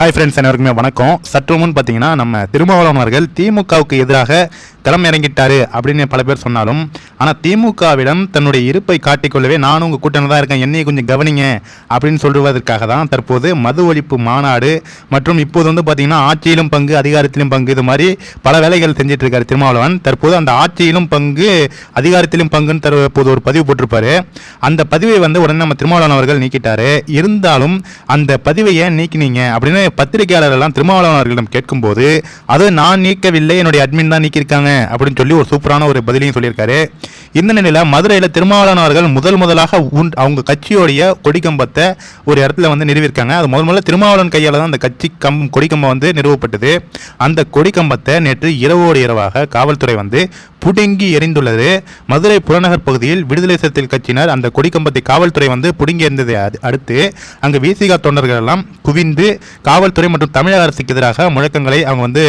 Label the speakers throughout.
Speaker 1: Hi friends அனைவருக்குமே வணக்கம். சற்று முன் பார்த்தீங்கன்னா நம்ம திருமாவளவன் அவர்கள் திமுகவுக்கு எதிராக களம் இறங்கிட்டாரு அப்படின்னு பல பேர் சொன்னாலும் ஆனால் திமுகவிடம் தன்னுடைய இருப்பை காட்டிக்கொள்ளவே நானும் உங்கள் கூட்டணி தான் இருக்கேன் என்னையை கொஞ்சம் கவனிங்க அப்படின்னு சொல்லுவதற்காக தான் தற்போது மது ஒழிப்பு மாநாடு மற்றும் இப்போது வந்து பார்த்தீங்கன்னா ஆட்சியிலும் பங்கு அதிகாரத்திலும் பங்கு இது மாதிரி பல வேலைகள் செஞ்சுட்டு இருக்காரு திருமாவளவன். தற்போது அந்த ஆட்சியிலும் பங்கு அதிகாரத்திலும் பங்குன்னு தற்போது ஒரு பதிவு போட்டிருப்பாரு. அந்த பதிவை வந்து உடனே நம்ம திருமாவளவன் அவர்கள் நீக்கிட்டாரு. இருந்தாலும் அந்த பதிவை ஏன் நீக்கினீங்க அப்படின்னு பத்திரிகையாளர் எல்லாம் திருமாவளவன் அவர்களிடம் கேட்கும்போது அது நான் நீக்கவில்லை என்னுடைய அட்மின் தான் நீக்கியிருக்காங்க அப்படின்னு சொல்லி ஒரு சூப்பரான ஒரு பதிலையும் சொல்லியிருக்காரு. இந்த நிலையில் மதுரையில் திருமாவளவன் முதல் முதலாக உன் அவங்க கட்சியோடைய கொடிக்கம்பத்தை ஒரு இடத்துல வந்து நிறுவியிருக்காங்க. அது முதல் முதல்ல திருமாவளவன் கையால் தான் அந்த கட்சி கம் கொடிக்கம்பம் வந்து நிறுவப்பட்டது. அந்த கொடிக்கம்பத்தை நேற்று இரவோடு இரவாக காவல்துறை வந்து புடுங்கி எரிந்துள்ளது மதுரை புறநகர் பகுதியில் விடுதலை சிறுத்தைகள் கட்சியினர் அந்த கொடிக்கம்பத்தை காவல்துறை வந்து புடுங்கி எறிந்ததை அடுத்து அங்கு விசிகா தொண்டர்கள் எல்லாம் குவிந்து காவல்துறை மற்றும் தமிழக அரசுக்கு எதிராக முழக்கங்களை அவங்க வந்து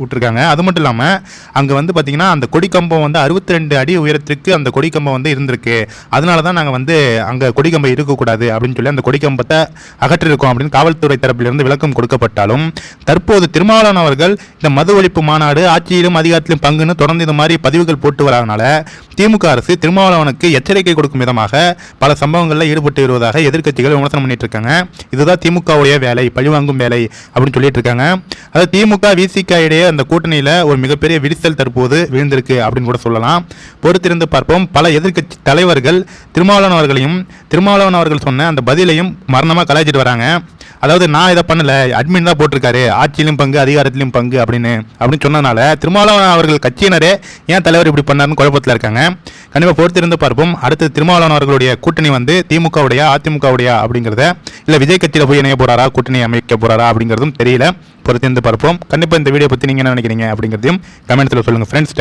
Speaker 1: விட்டுருக்காங்க அது மட்டும் இல்லாமல் அங்கே வந்து பார்த்தீங்கன்னா அந்த கொடிக்கம்பம் வந்து அறுபத்தி ரெண்டு அடி உயரத்திற்கு அந்த கொடிக்கம்பம் வந்து இருந்திருக்கு. அதனால தான் நாங்கள் வந்து அங்கே கொடிக்கம்பம் இருக்கக்கூடாது அப்படின்னு சொல்லி அந்த கொடிக்கம்பத்தை அகற்றிருக்கோம் அப்படின்னு காவல்துறை தரப்பிலிருந்து விளக்கம் கொடுக்கப்பட்டாலும் தற்போது திருமாவளவன் அவர்கள் இந்த மது ஒழிப்பு மாநாடு ஆட்சியிலும் அதிகாரத்திலும் பங்குன்னு தொடர்ந்து இந்த மாதிரி பதிவுகள் போட்டு வராதனால திமுக அரசு திருமாவளவனுக்கு எச்சரிக்கை கொடுக்கும் விதமாக பல சம்பவங்களில் ஈடுபட்டு வருவதாக எதிர்க்கட்சிகள் விமர்சனம் பண்ணிட்டு இருக்காங்க இதுதான் திமுகவுடைய வேலை பழிவாங்கும் வேலை அப்படின்னு சொல்லிட்டு இருக்காங்க அதாவது திமுக விசிக இடையே அந்த கூட்டணியில் ஒரு மிகப்பெரிய விரிசல் தற்போது போது விழுந்திருக்கு அப்படின்னு கூட சொல்லலாம். பொறுத்திருந்து பார்ப்போம். பல எதிர்க்கட்சி தலைவர்கள் திருமாவளவன் அவர்களையும் திருமாவளவன் அவர்கள் சொன்ன அந்த பதிலையும் மரணமாக கலாய்ச்சிட்டு வராங்க. அதாவது நான் இதை பண்ணல அட்மின் தான் போட்டிருக்காரு ஆட்சியிலும் பங்கு அதிகாரத்திலும் பங்கு அப்படின்னு அப்படின்னு சொன்னதுனால திருமாவளவன் அவர்கள் கட்சியினரே ஏன் தலைவர் இப்படி பண்ணாருன்னு குழப்பத்தில் இருக்காங்க. கண்டிப்பாக பொறுத்திருந்து பார்ப்போம். அடுத்து திருமாவளவன் அவர்களுடைய கூட்டணி வந்து திமுகவுடைய அதிமுகவுடைய அப்படிங்கிறத இல்லை விஜய் கட்சியில் போய் இணைய போறாரா கூட்டணி அமைக்க போகிறாரா அப்படிங்கிறதும் தெரியல. பொறுத்திருந்து பார்ப்போம். கண்டிப்பாக இந்த வீடியோ பற்றி நீங்கள் என்ன நினைக்கிறீங்க அப்படிங்கிறதையும் கமெண்ட்ஸில் சொல்லுங்கள் ஃப்ரெண்ட்ஸ்